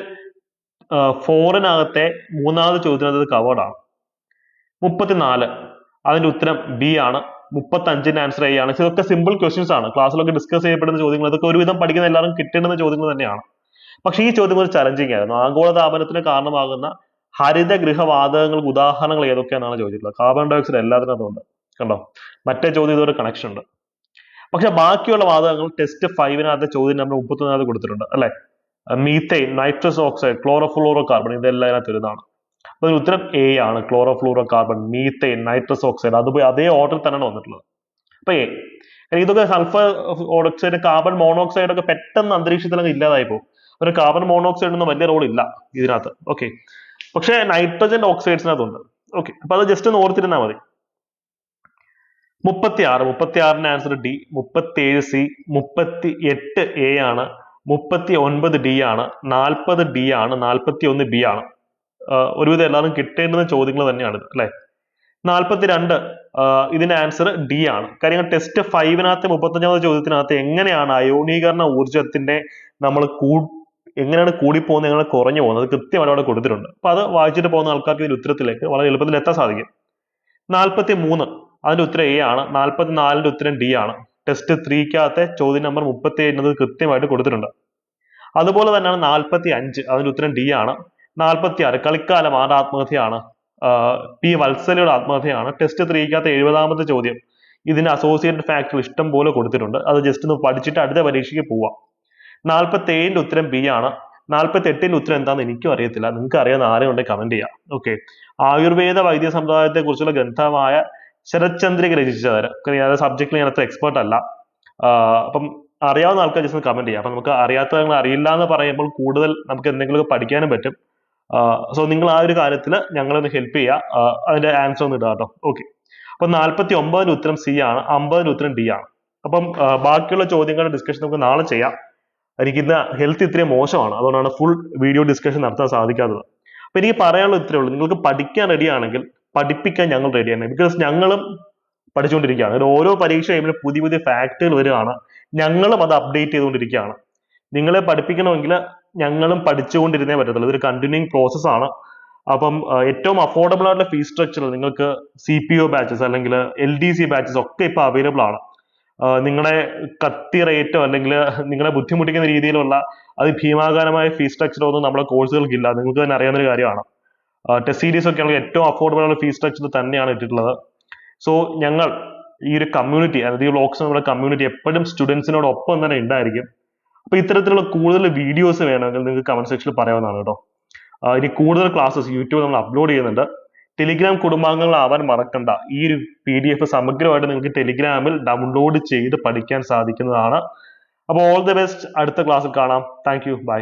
ഫോറിനകത്തെ മൂന്നാമത് ചോദ്യത്തിനകത്ത് കവേർഡ് ആണ്. മുപ്പത്തിനാല്. അതിന്റെ ഉത്തരം ബി ആണ്. മുപ്പത്തി അഞ്ചിന്റെ ആൻസർ ആണ് ഇതൊക്കെ സിമ്പിൾ ക്വസ്റ്റ്യൻസ് ആണ്. ക്ലാസ്സിലൊക്കെ ഡിസ്കസ് ചെയ്യപ്പെടുന്ന ചോദ്യങ്ങൾ ഇതൊക്കെ ഒരുവിധം പഠിക്കുന്ന എല്ലാവരും കിട്ടേണ്ടുന്ന ചോദ്യങ്ങൾ തന്നെയാണ്. പക്ഷേ ഈ ചോദ്യം ഒരു ചലഞ്ചിങ് ആയിരുന്നു. ആഗോളതാപനത്തിന് കാരണമാകുന്ന ഹരിതഗൃഹവാതകങ്ങൾക്ക് ഉദാഹരണങ്ങൾ ഏതൊക്കെയാണെന്നാണ് ചോദിച്ചിട്ടുള്ളത്. കാർബൺ ഡൈ ഓക്സൈഡ് എല്ലാത്തിനകത്തും ഉണ്ട് കണ്ടോ? മറ്റേ ചോദ്യം ഇതൊരു കണക്ഷൻ ഉണ്ട്. പക്ഷെ ബാക്കിയുള്ള വാതകങ്ങൾ ടെസ്റ്റ് ഫൈവിനകത്ത് ചോദ്യം നമ്പർ മുപ്പത്തൊന്നിനകത്ത് കൊടുത്തിട്ടുണ്ട്. അല്ലെ? Methane nitrous oxide chlorofluorocarbon ഇതെല്ലാം ഇതിനകത്ത് വരുന്നതാണ് അപ്പൊ ഉത്തരം എ ആണ്. Chlorofluorocarbon methane nitrous oxide അതുപോയി അതേ ഓർഡറിൽ തന്നെയാണ് വന്നിട്ടുള്ളത്. അപ്പൊ എ ഇതൊക്കെ സൾഫർ ഓക്സൈഡ് കാർബൺ മോണോക്സൈഡ് ഒക്കെ പെട്ടെന്ന് അന്തരീക്ഷത്തിൽ ഇല്ലാതായി പോകും. ഒരു കാർബൺ മോണോക്സൈഡ് ഒന്നും വലിയ റോൾ ഇല്ല ഇതിനകത്ത്. ഓക്കെ പക്ഷെ നൈട്രജൻ ഓക്സൈഡ്സിനകത്തുണ്ട് ഓക്കെ അപ്പൊ അത് ജസ്റ്റ് ഒന്ന് ഓർത്തിരുന്നാൽ മതി. മുപ്പത്തി ആറ് മുപ്പത്തി ആറിന്റെ ആൻസർ ഡി മുപ്പത്തി ഏഴ് സി മുപ്പത്തി എട്ട് എ ആണ്. മുപ്പത്തി ഒൻപത് ഡി ആണ്. നാൽപ്പത് ഡി ആണ്. നാൽപ്പത്തി ഒന്ന് ബി ആണ്. ഒരുവിധം എല്ലാവരും കിട്ടേണ്ടുന്ന ചോദ്യങ്ങൾ തന്നെയാണ് അല്ലെ? നാൽപ്പത്തി രണ്ട് ഇതിന്റെ ആൻസർ ഡി ആണ്. കാര്യങ്ങൾ ടെസ്റ്റ് ഫൈവിനകത്ത് മുപ്പത്തഞ്ചാമത് ചോദ്യത്തിനകത്ത് എങ്ങനെയാണ് അയോണീകരണ ഊർജത്തിന്റെ നമ്മൾ കൂ എങ്ങനെയാണ് കൂടിപ്പോകുന്നത് എങ്ങനെ കുറഞ്ഞു പോകുന്നത് കൃത്യമായിട്ട് അവിടെ കൊടുത്തിട്ടുണ്ട്. അപ്പൊ അത് വായിച്ചിട്ട് പോകുന്ന ആൾക്കാർക്ക് ഇതിന്റെ ഉത്തരത്തിലേക്ക് വളരെ എളുപ്പത്തിൽ എത്താൻ സാധിക്കും. നാൽപ്പത്തി മൂന്ന് അതിന്റെ ഉത്തരം എ ആണ്. നാൽപ്പത്തി നാലിന്റെ ഉത്തരം ഡി ആണ്. ടെസ്റ്റ് ത്രീക്കകത്തെ ചോദ്യം നമ്പർ മുപ്പത്തി ഏഴിനത് കൃത്യമായിട്ട് കൊടുത്തിട്ടുണ്ട്. അതുപോലെ തന്നെയാണ് നാൽപ്പത്തി അഞ്ച് അതിന്റെ ഉത്തരം ഡി ആണ്. നാൽപ്പത്തി ആറ് കളിക്കാലം ആരുടെ ആത്മഹത്യയാണ്? ആഹ് പി വത്സലയുടെ ആത്മഹത്യയാണ്. ടെസ്റ്റ് ത്രീക്കകത്ത് എഴുപതാമത്തെ ചോദ്യം. ഇതിന് അസോസിയേറ്റഡ് ഫാക്ടർ ഇഷ്ടം പോലെ കൊടുത്തിട്ടുണ്ട്. അത് ജസ്റ്റ് ഒന്ന് പഠിച്ചിട്ട് അടുത്ത പരീക്ഷയ്ക്ക് പോവാം. നാൽപ്പത്തി ഏഴിന്റെ ഉത്തരം ബി ആണ്. നാൽപ്പത്തി എട്ടിന്റെ ഉത്തരം എന്താണെന്ന് എനിക്കും അറിയത്തില്ല. നിങ്ങൾക്ക് അറിയാവുന്ന ആരെയും ഉണ്ടെങ്കിൽ കമന്റ് ചെയ്യാം. ഓക്കെ ആയുർവേദ വൈദ്യ സമ്പ്രദായത്തെ കുറിച്ചുള്ള ഗ്രന്ഥമായ ശരത്ചന്ദ്രിക ഞാൻ സബ്ജക്റ്റിൽ ഞാൻ അത്ര എക്സ്പേർട്ട് അല്ല. അപ്പം അറിയാവുന്ന ആൾക്കാർ ജസ്റ്റ് കമന്റ് ചെയ്യാം. അപ്പൊ നമുക്ക് അറിയാത്ത കാര്യങ്ങൾ അറിയില്ല എന്ന് പറയുമ്പോൾ കൂടുതൽ നമുക്ക് എന്തെങ്കിലുമൊക്കെ പഠിക്കാനും പറ്റും. സോ നിങ്ങൾ ആ ഒരു കാര്യത്തിൽ ഞങ്ങളൊന്ന് ഹെൽപ്പ് ചെയ്യുക. അതിന്റെ ആൻസർ ഒന്ന് ഇടുക കേട്ടോ. ഓക്കെ അപ്പൊ നാൽപ്പത്തി ഒമ്പതിന് ഉത്തരം സി ആണ് അമ്പതിന് ഉത്തരം ഡി ആണ്. അപ്പം ബാക്കിയുള്ള ചോദ്യങ്ങളുടെ ഡിസ്കഷൻ നമുക്ക് നാളെ ചെയ്യാം. എനിക്ക് ഇന്ന് ഹെൽത്ത് ഇത്രയും മോശമാണ് അതുകൊണ്ടാണ് ഫുൾ വീഡിയോ ഡിസ്കഷൻ നടത്താൻ സാധിക്കാത്തത്. അപ്പൊ എനിക്ക് പറയാനുള്ള ഇത്രയേ ഉള്ളൂ. നിങ്ങൾക്ക് പഠിക്കാൻ റെഡി ആണെങ്കിൽ പഠിപ്പിക്കാൻ ഞങ്ങൾ റെഡിയാണ് ബിക്കോസ് ഞങ്ങളും പഠിച്ചുകൊണ്ടിരിക്കുകയാണ്. ഓരോ പരീക്ഷ കഴിയുമ്പോൾ പുതിയ പുതിയ ഫാക്ടുകൾ വരികയാണ്. ഞങ്ങളും അത് അപ്ഡേറ്റ് ചെയ്തുകൊണ്ടിരിക്കുകയാണ്. നിങ്ങളെ പഠിപ്പിക്കണമെങ്കിൽ ഞങ്ങളും പഠിച്ചുകൊണ്ടിരുന്നേ പറ്റത്തുള്ളൂ. ഇതൊരു കണ്ടിന്യൂയിങ് പ്രോസസ് ആണ്. അപ്പം ഏറ്റവും അഫോർഡബിൾ ആയിട്ടുള്ള ഫീസ് സ്ട്രക്ചർ നിങ്ങൾക്ക് സി പി ഒ ബാച്ചസ് അല്ലെങ്കിൽ എൽ ഡി സി ബാച്ചസ് ഒക്കെ ഇപ്പൊ അവൈലബിൾ ആണ്. നിങ്ങളുടെ കത്തി റേറ്റോ അല്ലെങ്കിൽ നിങ്ങളെ ബുദ്ധിമുട്ടിക്കുന്ന രീതിയിലുള്ള അത് ഭീമാകാരമായ ഫീസ് സ്ട്രക്ചറോ ഒന്നും നമ്മുടെ കോഴ്സുകൾക്കില്ല നിങ്ങൾക്ക് തന്നെ അറിയാവുന്ന ഒരു കാര്യമാണ്. ടെസ്റ്റ് സീരീസ് ഒക്കെ ആണെങ്കിൽ ഏറ്റവും അഫോർഡബിൾ ആയിട്ടുള്ള ഫീസ് സ്ട്രക്ചർ തന്നെയാണ് ഇട്ടിട്ടുള്ളത്. സോ ഞങ്ങൾ ഈ ഒരു കമ്മ്യൂണിറ്റി അതായത് ഈ വ്ളോഗ്സ് നമ്മുടെ കമ്മ്യൂണിറ്റി എപ്പോഴും സ്റ്റുഡൻസിനോടൊപ്പം തന്നെ ഉണ്ടായിരിക്കും. അപ്പൊ ഇത്തരത്തിലുള്ള കൂടുതൽ വീഡിയോസ് വേണമെങ്കിൽ നിങ്ങൾക്ക് കമന്റ് സെക്ഷനിൽ പറയാവുന്നതാണ് കേട്ടോ. ഇനി കൂടുതൽ ക്ലാസ്സസ് യൂട്യൂബ് നമ്മൾ അപ്ലോഡ് ചെയ്യുന്നുണ്ട്. ടെലിഗ്രാം കുടുംബാംഗങ്ങളാവാൻ മറക്കണ്ട. ഈ ഒരു പി ഡി എഫ് സമഗ്രമായിട്ട് നിങ്ങൾക്ക് ടെലിഗ്രാമിൽ ഡൗൺലോഡ് ചെയ്ത് പഠിക്കാൻ സാധിക്കുന്നതാണ്. അപ്പോൾ ഓൾ ദി ബെസ്റ്റ് അടുത്ത ക്ലാസ്സിൽ കാണാം. Thank you by